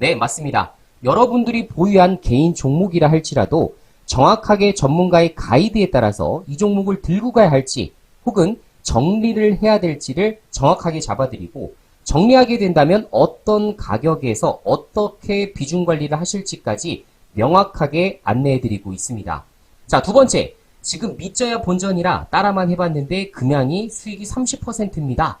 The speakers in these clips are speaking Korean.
네, 맞습니다. 여러분들이 보유한 개인 종목이라 할지라도 정확하게 전문가의 가이드에 따라서 이 종목을 들고 가야 할지 혹은 정리를 해야 될지를 정확하게 잡아드리고 정리하게 된다면 어떤 가격에서 어떻게 비중 관리를 하실지까지 명확하게 안내해드리고 있습니다. 자, 두 번째. 지금 믿져야 본전이라 따라만 해봤는데 금양이 수익이 30%입니다.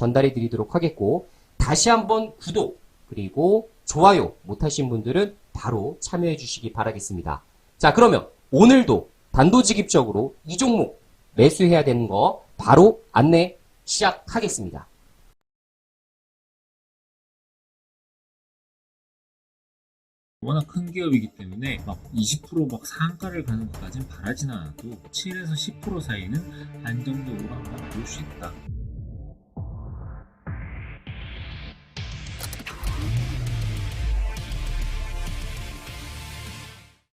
전달해 드리도록 하겠고 다시 한번 구독 그리고 좋아요 못하신 분들은 바로 참여해 주시기 바라겠습니다. 자 그러면 오늘도 단도직입적으로 이 종목 매수해야 되는 거 바로 안내 시작하겠습니다. 워낙 큰 기업이기 때문에 막 20%막 상한가를 가는 것까진 바라진 않아도 7에서 10% 사이는 안정적으로 한번 볼 수 있다.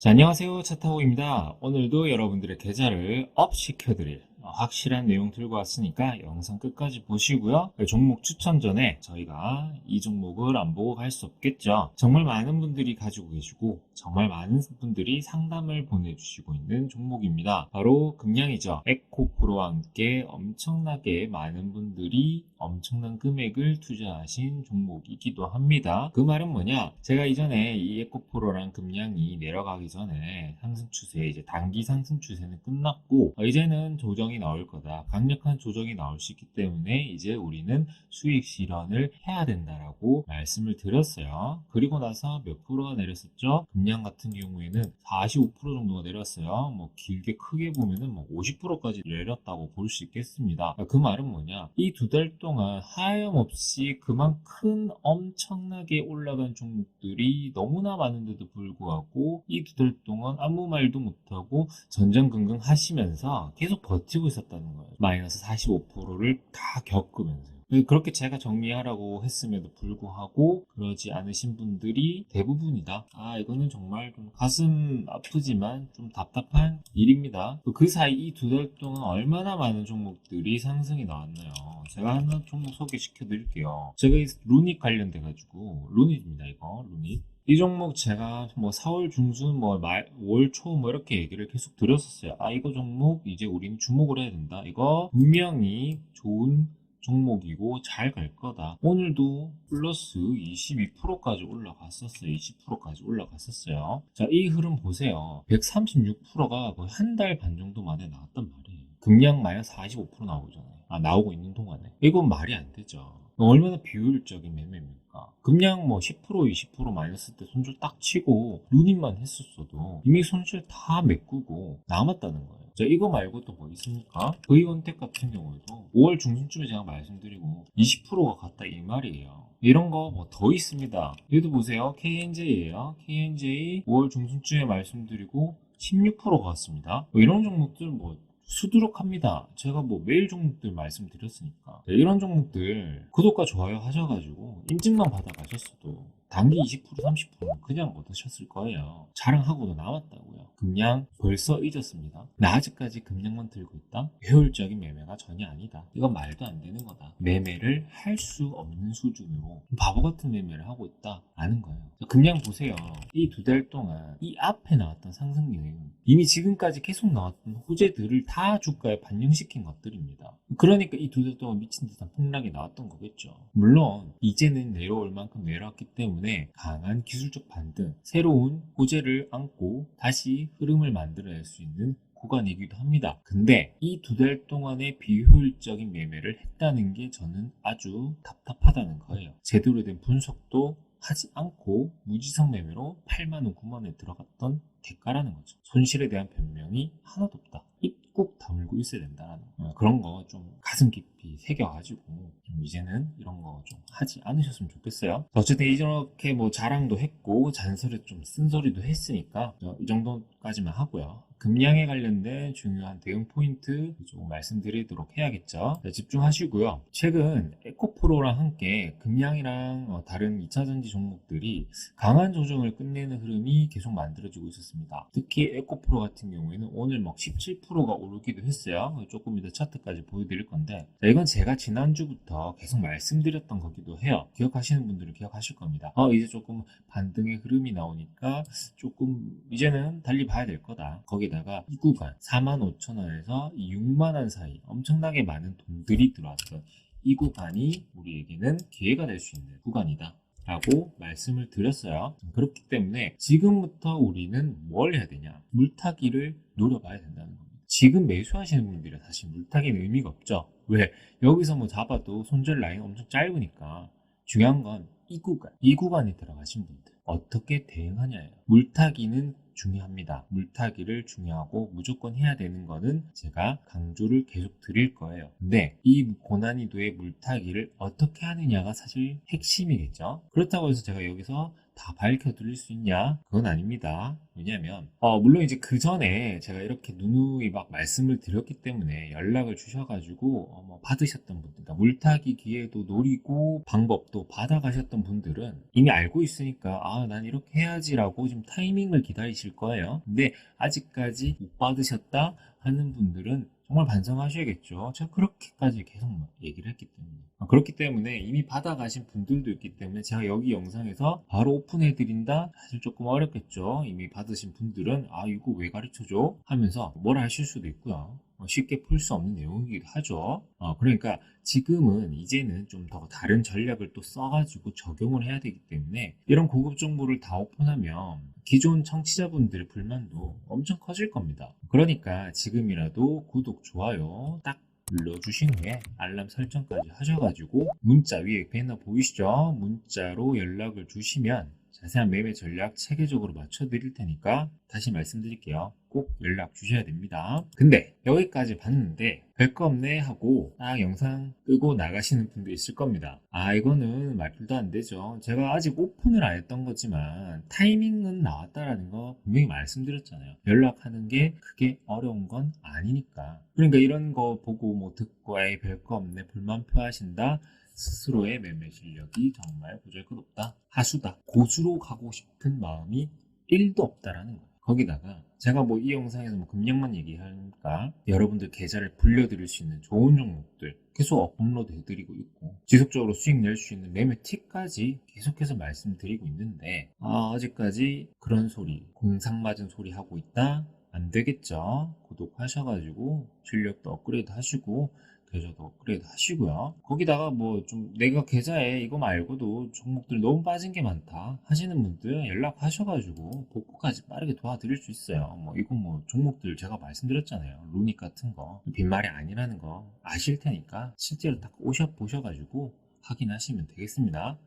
자, 안녕하세요. 차타고입니다. 오늘도 여러분들의 계좌를 업 시켜드릴 어, 확실한 내용 들고 왔으니까 영상 끝까지 보시고요. 종목 추천 전에 저희가 이 종목을 안 보고 갈 수 없겠죠. 정말 많은 분들이 가지고 계시고 정말 많은 분들이 상담을 보내주시고 있는 종목입니다. 바로 금량이죠. 에코프로와 함께 엄청나게 많은 분들이 엄청난 금액을 투자하신 종목이기도 합니다. 그 말은 뭐냐? 제가 이전에 이 에코프로랑 금량이 내려가기 전에 상승 추세, 이제 단기 상승 추세는 끝났고, 어, 이제는 조정 이 나올 거다. 강력한 조정이 나올 수 있기 때문에 이제 우리는 수익 실현을 해야 된다라고 말씀을 드렸어요. 그리고 나서 몇 프로가 내렸었죠? 금량 같은 경우에는 45% 정도가 내렸어요. 뭐 길게 크게 보면은 뭐 50%까지 내렸다고 볼 수 있겠습니다. 그 말은 뭐냐? 이 두 달 동안 하염없이 그만큼 엄청나게 올라간 종목들이 너무나 많은데도 불구하고 이 두 달 동안 아무 말도 못하고 전전긍긍 하시면서 계속 버티고 있었다는 거예요. 마이너스 45%를 다 겪으면서. 그렇게 제가 정리하라고 했음에도 불구하고 그러지 않으신 분들이 대부분이다. 아, 이거는 정말 좀 가슴 아프지만 좀 답답한 일입니다. 그 사이 이 두 달 동안 얼마나 많은 종목들이 상승이 나왔나요? 제가 하나 종목 소개시켜 드릴게요. 제가 이 루닛 관련돼 가지고 루닛입니다. 이거 루닛. 이 종목 제가 뭐 4월 중순 뭐 5월 초뭐 이렇게 얘기를 계속 드렸었어요. 아 이거 종목 이제 우리는 주목을 해야 된다. 이거 분명히 좋은 종목이고 잘 갈 거다. 오늘도 플러스 22%까지 올라갔었어요. 20%까지 올라갔었어요. 자, 이 흐름 보세요. 136%가 거의 한 달 반 정도 만에 나왔단 말이에요. 금량 마이너스 45% 나오잖아요. 아, 나오고 있는 동안에. 이건 말이 안 되죠. 얼마나 비효율적인 매매입니까? 금량 뭐 10% 20% 마이너스 때 손절 딱 치고 루닛만 했었어도 이미 손실 다 메꾸고 남았다는 거예요. 자, 이거 말고 또 뭐 있습니까? V원택 같은 경우에도 5월 중순쯤에 제가 말씀드리고 20%가 갔다 이 말이에요. 이런 거 뭐 더 있습니다. 얘도 보세요. KNJ예요. KNJ 5월 중순쯤에 말씀드리고 16%가 갔습니다. 뭐 이런 종목들 뭐 수두룩합니다. 제가 뭐 매일 종목들 말씀드렸으니까. 네, 이런 종목들 구독과 좋아요 하셔가지고 인증만 받아가셨어도 단기 20% 30%는 그냥 얻으셨을 거예요. 자랑하고도 나왔다고요. 금량 벌써 잊었습니다. 나 아직까지 금량만 들고 있다? 효율적인 매매가 전혀 아니다. 이건 말도 안 되는 거다. 매매를 할 수 없는 수준으로 바보 같은 매매를 하고 있다. 아는 거예요. 금량 보세요. 이 두 달 동안 이 앞에 나왔던 상승 요인 이미 지금까지 계속 나왔던 호재들을 다 주가에 반영시킨 것들입니다. 그러니까 이 두 달 동안 미친 듯한 폭락이 나왔던 거겠죠. 물론 이제는 내려올 만큼 내려왔기 때문에 강한 기술적 반등, 새로운 호재를 안고 다시 흐름을 만들어낼 수 있는 구간이기도 합니다. 근데 이 두 달 동안의 비효율적인 매매를 했다는 게 저는 아주 답답하다는 거예요. 제대로 된 분석도 하지 않고 무지성 매매로 8만원, 9만원에 들어갔던 대가라는 거죠. 손실에 대한 변명이 하나도 없다. 입국 다물고 있어야 된다라는 거. 그런 거 좀 가슴 깊이 새겨가지고 좀 이제는 이런 거 좀 하지 않으셨으면 좋겠어요. 어쨌든 이렇게 뭐 자랑도 했고 잔소리 좀 쓴소리도 했으니까 이 정도 까지만 하고요. 금량에 관련된 중요한 대응 포인트 조금 말씀드리도록 해야겠죠. 네, 집중하시고요. 최근 에코프로랑 함께 금량이랑 어, 다른 2차전지 종목들이 강한 조정을 끝내는 흐름이 계속 만들어지고 있었습니다. 특히 에코프로 같은 경우에는 오늘 막 17%가 오르기도 했어요. 조금 이따 차트까지 보여드릴 건데 자, 이건 제가 지난주부터 계속 말씀드렸던 거기도 해요. 기억하시는 분들은 기억하실 겁니다. 어, 이제 조금 반등의 흐름이 나오니까 조금 이제는 달리 봐야 될 거다. 거기다가 이 구간 45,000원에서 6만 원 사이 엄청나게 많은 돈들이 들어왔던 이 구간이 우리에게는 기회가 될 수 있는 구간이다. 라고 말씀을 드렸어요. 그렇기 때문에 지금부터 우리는 뭘 해야 되냐? 물타기를 노려봐야 된다는 겁니다. 지금 매수하시는 분들은 사실 물타기는 의미가 없죠. 왜? 여기서 뭐 잡아도 손절 라인 엄청 짧으니까 중요한 건 이 구간, 이 구간에 들어가신 분들 어떻게 대응하냐예요. 물타기는 중요합니다. 물타기를 중요하고 무조건 해야 되는 거는 제가 강조를 계속 드릴 거예요. 근데 이 고난이도의 물타기를 어떻게 하느냐가 사실 핵심이겠죠. 그렇다고 해서 제가 여기서 다 밝혀드릴 수 있냐? 그건 아닙니다. 왜냐면, 어, 물론 이제 그 전에 제가 이렇게 누누이 막 말씀을 드렸기 때문에 연락을 주셔가지고, 어, 뭐 받으셨던 분들, 그러니까 물타기 기회도 노리고 방법도 받아가셨던 분들은 이미 알고 있으니까, 아, 난 이렇게 해야지라고 지금 타이밍을 기다리실 거예요. 근데 아직까지 못 받으셨다 하는 분들은 정말 반성하셔야겠죠. 제가 그렇게까지 계속 막 얘기를 했기 때문에. 아, 그렇기 때문에 이미 받아가신 분들도 있기 때문에 제가 여기 영상에서 바로 오픈해드린다? 사실 조금 어렵겠죠. 이미 받으신 분들은 아 이거 왜 가르쳐줘? 하면서 뭐라 하실 수도 있고요. 어, 쉽게 풀 수 없는 내용이기도 하죠. 어, 그러니까 지금은 이제는 좀 더 다른 전략을 또 써가지고 적용을 해야 되기 때문에 이런 고급 정보를 다 오픈하면 기존 청취자분들의 불만도 엄청 커질 겁니다. 그러니까 지금이라도 구독, 좋아요 딱 눌러주신 후에 알람 설정까지 하셔가지고 문자 위에 배너 보이시죠? 문자로 연락을 주시면 자세한 매매 전략 체계적으로 맞춰 드릴 테니까 다시 말씀드릴게요. 꼭 연락 주셔야 됩니다. 근데 여기까지 봤는데 별 거 없네 하고 딱 영상 끄고 나가시는 분도 있을 겁니다. 아 이거는 말도 안 되죠. 제가 아직 오픈을 안 했던 거지만 타이밍은 나왔다라는 거 분명히 말씀드렸잖아요. 연락하는 게 그게 어려운 건 아니니까. 그러니까 이런 거 보고 뭐 듣고 아예 별거 없네 불만 표하신다. 스스로의 매매 실력이 정말 보잘것없다. 하수다. 고수로 가고 싶은 마음이 1도 없다라는 거예요. 거기다가 제가 뭐 이 영상에서 뭐 금량만 얘기하니까 여러분들 계좌를 불려드릴 수 있는 좋은 종목들 계속 업로드 해드리고 있고 지속적으로 수익 낼 수 있는 매매 팁까지 계속해서 말씀드리고 있는데 아, 아직까지 그런 소리 공상 맞은 소리 하고 있다 안 되겠죠 구독하셔가지고 실력도 업그레이드 하시고 계좌도 업그레이드 하시고요. 거기다가 뭐 좀 내가 계좌에 이거 말고도 종목들 너무 빠진 게 많다 하시는 분들 연락하셔가지고 복구까지 빠르게 도와드릴 수 있어요. 뭐 이거 뭐 종목들 제가 말씀드렸잖아요. 루닉 같은 거 빈말이 아니라는 거 아실 테니까 실제로 딱 오셔 보셔가지고 확인하시면 되겠습니다.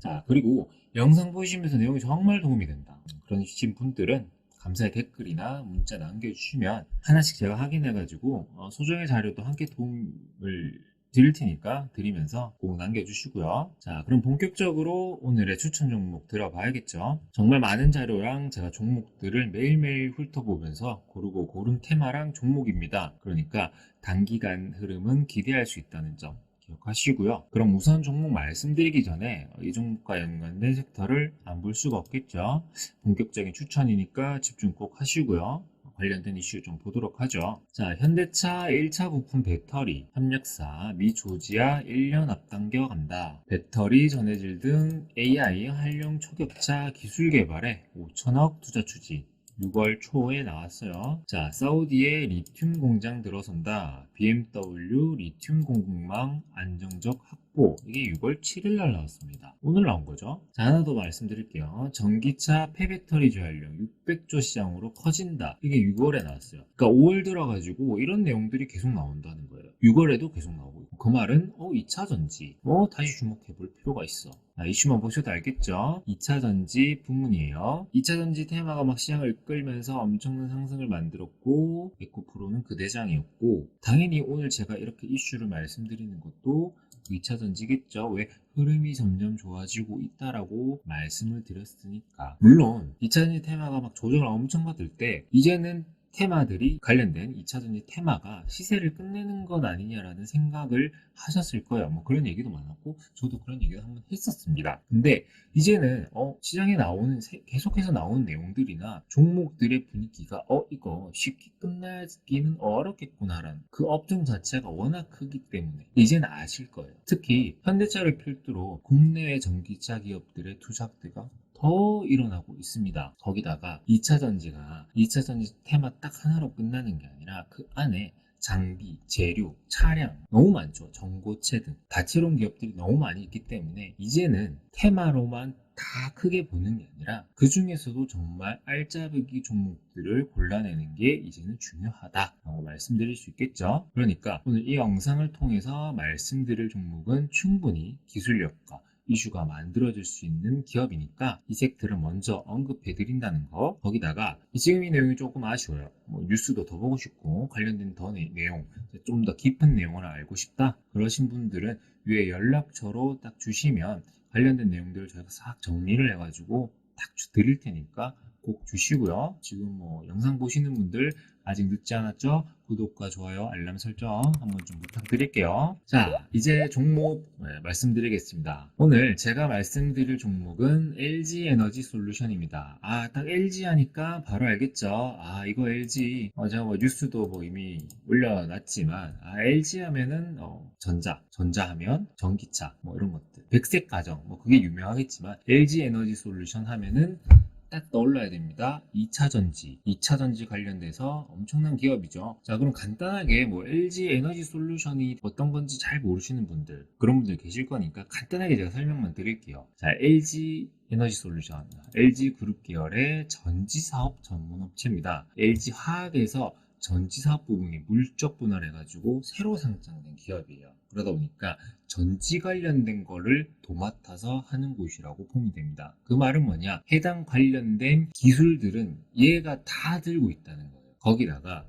자 그리고 영상 보시면서 내용이 정말 도움이 된다. 그러신 분들은 감사의 댓글이나 문자 남겨주시면 하나씩 제가 확인해가지고 어, 소정의 자료도 함께 도움을 드릴 테니까 드리면서 꼭 남겨주시고요. 자, 그럼 본격적으로 오늘의 추천 종목 들어봐야겠죠. 정말 많은 자료랑 제가 종목들을 매일매일 훑어보면서 고르고 고른 테마랑 종목입니다. 그러니까 단기간 흐름은 기대할 수 있다는 점 기억하시고요. 그럼 우선 종목 말씀드리기 전에 이 종목과 연관된 섹터를 안 볼 수가 없겠죠. 본격적인 추천이니까 집중 꼭 하시고요. 관련된 이슈 좀 보도록 하죠. 자, 현대차 1차 부품 배터리 협력사 미 조지아 1년 앞당겨 간다. 배터리 전해질 등 AI 활용 초격차 기술 개발에 5천억 투자 추진. 6월 초에 나왔어요. 자, 사우디에 리튬 공장 들어선다. BMW 리튬 공급망 안정적 확보. 이게 6월 7일 날 나왔습니다. 오늘 나온 거죠. 자, 하나 더 말씀드릴게요. 전기차 폐배터리 제한량 600조 시장으로 커진다. 이게 6월에 나왔어요. 그러니까 5월 들어가지고 이런 내용들이 계속 나온다는 거예요. 6월에도 계속 나오고. 그 말은 어 2차 전지. 어 다시 주목해 볼 필요가 있어. 자, 이슈만 보셔도 알겠죠? 2차 전지 부문이에요. 2차 전지 테마가 막 시장을 이끌면서 엄청난 상승을 만들었고 에코프로는 그 대장이었고 당연히 오늘 제가 이렇게 이슈를 말씀드리는 것도 2차 전지겠죠. 왜 흐름이 점점 좋아지고 있다라고 말씀을 드렸으니까. 물론 2차 전지 테마가 막 조정을 엄청 받을 때 이제는 테마들이 관련된 2차전지 테마가 시세를 끝내는 것 아니냐라는 생각을 하셨을 거예요. 뭐 그런 얘기도 많았고 저도 그런 얘기를 한번 했었습니다. 근데 이제는 어 시장에 나오는 세- 계속해서 나오는 내용들이나 종목들의 분위기가 어 이거 쉽게 끝나기는 어렵겠구나라는 그 업종 자체가 워낙 크기 때문에 이제는 아실 거예요. 특히 현대차를 필두로 국내외 전기차 기업들의 투자대가 더 일어나고 있습니다. 거기다가 2차 전지가 2차 전지 테마 딱 하나로 끝나는 게 아니라 그 안에 장비, 재료, 차량 너무 많죠. 전고체 등 다채로운 기업들이 너무 많이 있기 때문에 이제는 테마로만 다 크게 보는 게 아니라 그 중에서도 정말 알짜배기 종목들을 골라내는 게 이제는 중요하다라고 말씀드릴 수 있겠죠. 그러니까 오늘 이 영상을 통해서 말씀드릴 종목은 충분히 기술력과 이슈가 만들어질 수 있는 기업이니까 이 섹터를 먼저 언급해 드린다는 거. 거기다가 지금 이 내용이 조금 아쉬워요. 뭐 뉴스도 더 보고 싶고 관련된 더 내, 내용 좀 더 깊은 내용을 알고 싶다 그러신 분들은 위에 연락처로 딱 주시면 관련된 내용들을 저희가 싹 정리를 해가지고 딱 주- 드릴 테니까 꼭 주시고요. 지금 뭐 영상 보시는 분들 아직 늦지 않았죠? 구독과 좋아요, 알람 설정 한번 좀 부탁드릴게요. 자, 이제 종목 네, 말씀드리겠습니다. 오늘 제가 말씀드릴 종목은 LG 에너지 솔루션입니다. 아, 딱 LG 하니까 바로 알겠죠? 아, 이거 LG. 어, 제가 뭐 뉴스도 뭐 이미 올려놨지만, 아, LG 하면은, 어, 전자, 전자 하면 전기차, 뭐 이런 것들. 백색 가정, 뭐 그게 유명하겠지만, LG 에너지 솔루션 하면은 딱 떠올라야 됩니다. 2차 전지, 2차 전지 관련돼서 엄청난 기업이죠. 자, 그럼 간단하게 뭐 LG 에너지 솔루션이 어떤 건지 잘 모르시는 분들, 그런 분들 계실 거니까 간단하게 제가 설명만 드릴게요. 자, LG 에너지 솔루션, LG 그룹 계열의 전지 사업 전문 업체입니다. LG 화학에서 전지 사업 부분이 물적 분할해가지고 새로 상장된 기업이에요. 그러다 보니까 전지 관련된 거를 도맡아서 하는 곳이라고 보면 됩니다. 그 말은 뭐냐? 해당 관련된 기술들은 얘가 다 들고 있다는 거예요. 거기다가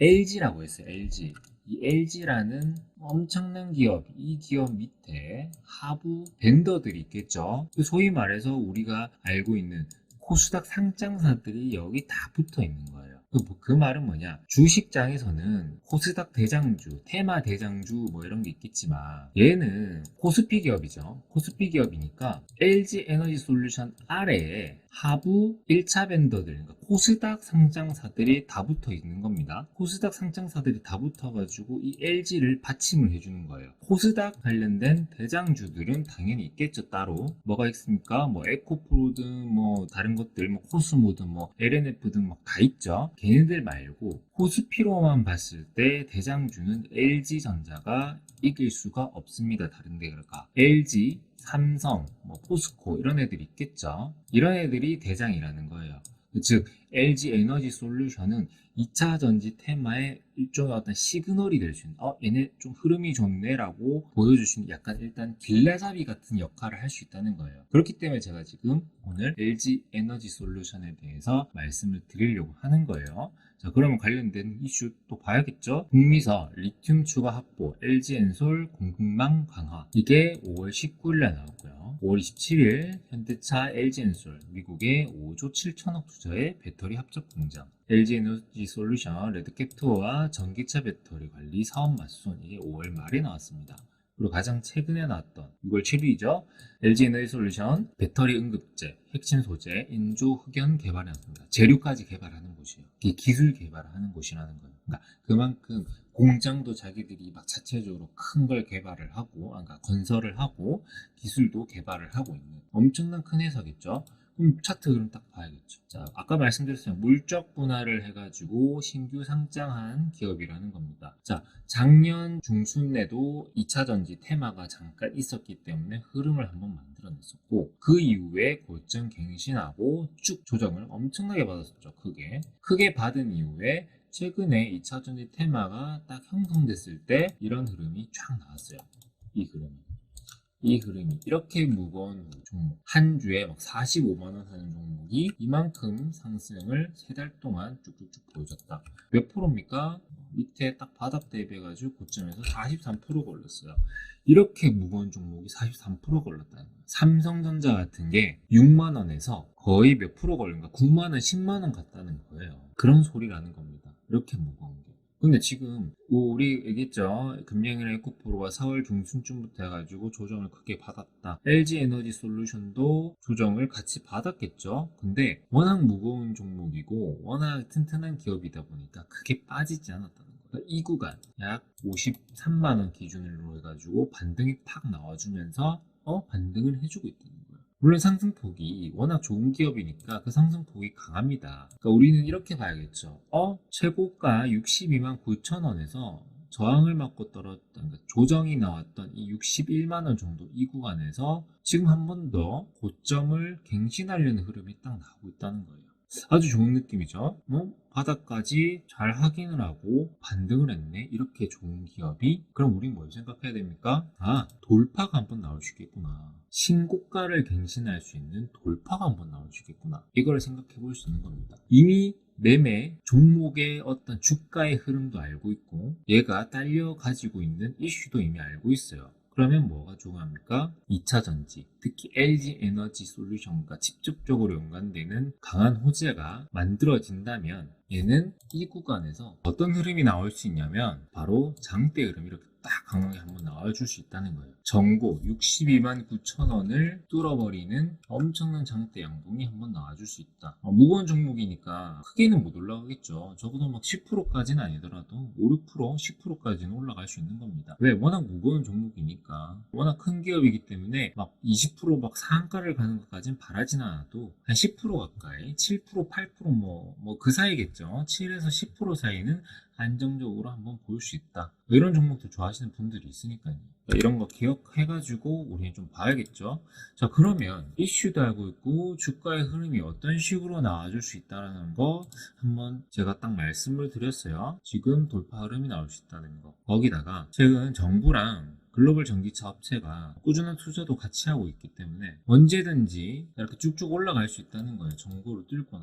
LG라고 했어요. LG. 이 LG라는 엄청난 기업, 이 기업 밑에 하부 벤더들이 있겠죠. 그 소위 말해서 우리가 알고 있는 코스닥 상장사들이 여기 다 붙어 있는 거예요. 그, 뭐- 그 말은 뭐냐? 주식장에서는 코스닥 대장주, 테마 대장주 뭐 이런 게 있겠지만 얘는 코스피 기업이죠. 코스피 기업이니까 LG 에너지 솔루션 아래에 하부 1차 벤더들, 그러니까 코스닥 상장사들이 다 붙어 있는 겁니다. 코스닥 상장사들이 다 붙어가지고 이 LG를 받침을 해주는 거예요. 코스닥 관련된 대장주들은 당연히 있겠죠, 따로. 뭐가 있습니까? 뭐 에코프로든 뭐 다른 것들, 뭐 코스모든 뭐 LNF 등 막 다 있죠. 걔네들 말고 코스피로만 봤을 때 대장주는 LG전자가 이길 수가 없습니다. 다른 데가. LG, 삼성, 뭐 포스코 이런 애들이 있겠죠. 이런 애들이 대장이라는 거예요. 즉 LG 에너지 솔루션은 2차 전지 테마의 일종의 어떤 시그널이 될 수 있는 어 얘네 좀 흐름이 좋네라고 보여주시는 약간 일단 길라잡이 같은 역할을 할 수 있다는 거예요. 그렇기 때문에 제가 지금 오늘 LG 에너지 솔루션에 대해서 말씀을 드리려고 하는 거예요. 자, 그러면 관련된 이슈 또 봐야겠죠? 북미서 리튬 추가 확보, LG 엔솔 공급망 강화. 이게 5월 19일에 나왔고요. 5월 27일 현대차 LG 엔솔 미국의 5조 7천억 투자의 배터리 합작 공장. LG 에너지 솔루션 레드캡 투어와 전기차 배터리 관리 사업 맞선 이게 5월 말에 나왔습니다. 그리고 가장 최근에 나왔던 6월 7일이죠. LG 에너지 솔루션 배터리 응급제, 핵심 소재, 인조 흑연 개발했습니다. 재료까지 개발하는 곳이에요. 기술 개발하는 곳이라는 거예요. 그러니까 그만큼 공장도 자기들이 막 자체적으로 큰 걸 개발을 하고, 그러니까 건설을 하고, 기술도 개발을 하고 있는 엄청난 큰 회사겠죠. 그럼 차트 그럼 딱 봐야겠죠. 자, 아까 말씀드렸어요. 물적 분할을 해가지고 신규 상장한 기업이라는 겁니다. 자, 작년 중순에도 2차 전지 테마가 잠깐 있었기 때문에 흐름을 한번 만들어냈었고, 그 이후에 고점 갱신하고 쭉 조정을 엄청나게 받았었죠. 크게. 크게 받은 이후에 최근에 2차 전지 테마가 딱 형성됐을 때 이런 흐름이 쫙 나왔어요. 이 흐름이. 이 흐름이 이렇게 무거운 종목 한 주에 막 45만 원 하는 종목이 이만큼 상승을 세 달 동안 쭉쭉쭉 보여줬다. 몇 프로입니까? 밑에 딱 바닥 대비해가지고 고점에서 43% 걸렸어요. 이렇게 무거운 종목이 43% 걸렸다는 거예요. 삼성전자 같은 게 6만 원에서 거의 몇 프로 걸린가? 9만 원, 10만 원 갔다는 거예요. 그런 소리라는 겁니다. 이렇게 무거운 게. 근데 지금 뭐 우리 얘기했죠. 금양이랑 에코프로가 4월 중순쯤부터 해가지고 조정을 크게 받았다. LG 에너지 솔루션도 조정을 같이 받았겠죠. 근데 워낙 무거운 종목이고 워낙 튼튼한 기업이다 보니까 크게 빠지지 않았다는 거예요. 이 구간 약 53만 원 기준으로 해가지고 반등이 팍 나와주면서 어 반등을 해주고 거예요. 물론 상승폭이 워낙 좋은 기업이니까 그 상승폭이 강합니다. 그러니까 우리는 이렇게 봐야겠죠. 어? 최고가 62만 9천 원에서 저항을 맞고 떨어졌던 그러니까 조정이 나왔던 이 61만 원 정도 이 구간에서 지금 한 번 더 고점을 갱신하려는 흐름이 딱 나오고 있다는 거예요. 아주 좋은 느낌이죠. 뭐 바닥까지 잘 확인을 하고 반등을 했네. 이렇게 좋은 기업이 그럼 우린 뭘 생각해야 됩니까? 아 돌파가 한 번 나올 수 있겠구나. 신고가를 갱신할 수 있는 돌파가 한번 나올 수 있겠구나. 이걸 생각해 볼 수 있는 겁니다. 이미 매매 종목의 어떤 주가의 흐름도 알고 있고 얘가 딸려 가지고 있는 이슈도 이미 알고 있어요. 그러면 뭐가 중요합니까? 2차 전지, 특히 LG 에너지 솔루션과 직접적으로 연관되는 강한 호재가 만들어진다면 얘는 이 구간에서 어떤 흐름이 나올 수 있냐면 바로 장대 흐름 이렇게 딱 강하게 한번 나와줄 수 있다는 거예요. 전고 62만 9천 원을 뚫어버리는 엄청난 장대 양봉이 한번 나와줄 수 있다. 어, 무거운 종목이니까 크게는 못 올라가겠죠. 적어도 막 10%까지는 아니더라도 5, 6%, 10%까지는 올라갈 수 있는 겁니다. 왜? 워낙 무거운 종목이니까. 워낙 큰 기업이기 때문에 막 20%막 상한가를 가는 것까지는 바라진 않아도 한 10% 가까이, 7%, 8%뭐, 뭐 그 사이겠죠. 7에서 10% 사이는 안정적으로 한번 볼수 있다. 뭐 이런 종목도 좋아하시는 분들이 있으니까요. 이런 거 기억해가지고 우리는 좀 봐야겠죠. 자, 그러면 이슈도 알고 있고 주가의 흐름이 어떤 식으로 나와줄 수 있다는 거 한번 제가 딱 말씀을 드렸어요. 지금 돌파 흐름이 나올 수 있다는 거. 거기다가 최근 정부랑 글로벌 전기차 업체가 꾸준한 투자도 같이 하고 있기 때문에 언제든지 이렇게 쭉쭉 올라갈 수 있다는 거예요. 정보를 뚫고.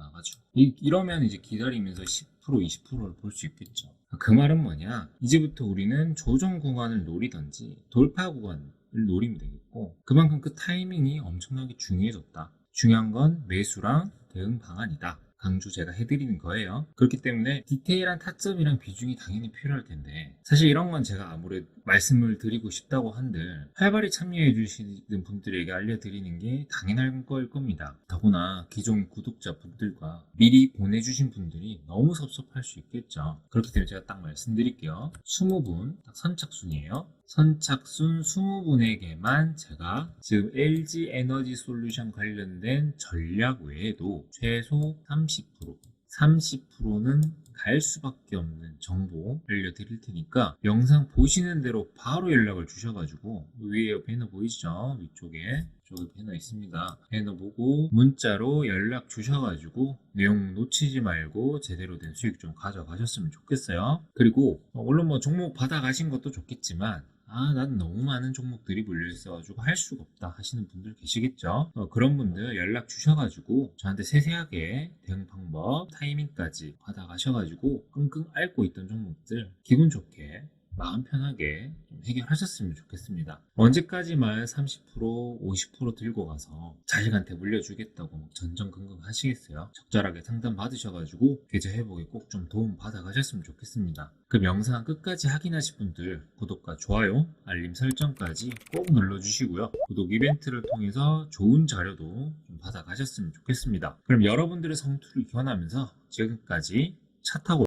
이, 이러면 이제 기다리면서 10% 20%를 볼 수 있겠죠. 그 말은 뭐냐? 이제부터 우리는 조정 구간을 노리든지 돌파 구간을 노리면 되겠고 그만큼 그 타이밍이 엄청나게 중요해졌다. 중요한 건 매수랑 대응 방안이다. 강조 제가 해드리는 거예요. 그렇기 때문에 디테일한 타점이랑 비중이 당연히 필요할 텐데 사실 이런 건 제가 아무래도 말씀을 드리고 싶다고 한들 활발히 참여해 주시는 분들에게 알려드리는 게 당연한 거일 겁니다. 더구나 기존 구독자분들과 미리 보내주신 분들이 너무 섭섭할 수 있겠죠. 그렇기 때문에 제가 딱 말씀드릴게요. 20분 딱 선착순이에요. 선착순 20분에게만 제가 지금 LG 에너지 솔루션 관련된 전략 외에도 최소 30% 30%는 갈 수밖에 없는 정보 알려드릴 테니까 영상 보시는 대로 바로 연락을 주셔가지고 위에 배너 보이시죠? 위쪽에 저기 배너 있습니다. 배너 보고 문자로 연락 주셔가지고 내용 놓치지 말고 제대로 된 수익 좀 가져가셨으면 좋겠어요. 그리고 어, 물론 뭐 종목 받아가신 것도 좋겠지만 아, 난 너무 많은 종목들이 몰려있어가지고 할 수가 없다 하시는 분들 계시겠죠? 어, 그런 분들 연락 주셔가지고 저한테 세세하게 대응 방법, 타이밍까지 받아가셔가지고 끙끙 앓고 있던 종목들 기분 좋게 마음 편하게 좀 해결하셨으면 좋겠습니다. 언제까지만 30%, 50% 들고 가서 자식한테 물려주겠다고 막 전전긍긍 하시겠어요? 적절하게 상담 받으셔가지고 계좌 회복에 꼭 좀 도움 받아 가셨으면 좋겠습니다. 그럼 영상 끝까지 확인하실 분들 구독과 좋아요, 알림 설정까지 꼭 눌러주시고요. 구독 이벤트를 통해서 좋은 자료도 좀 받아 가셨으면 좋겠습니다. 그럼 여러분들의 성투를 기원하면서 지금까지 차 타고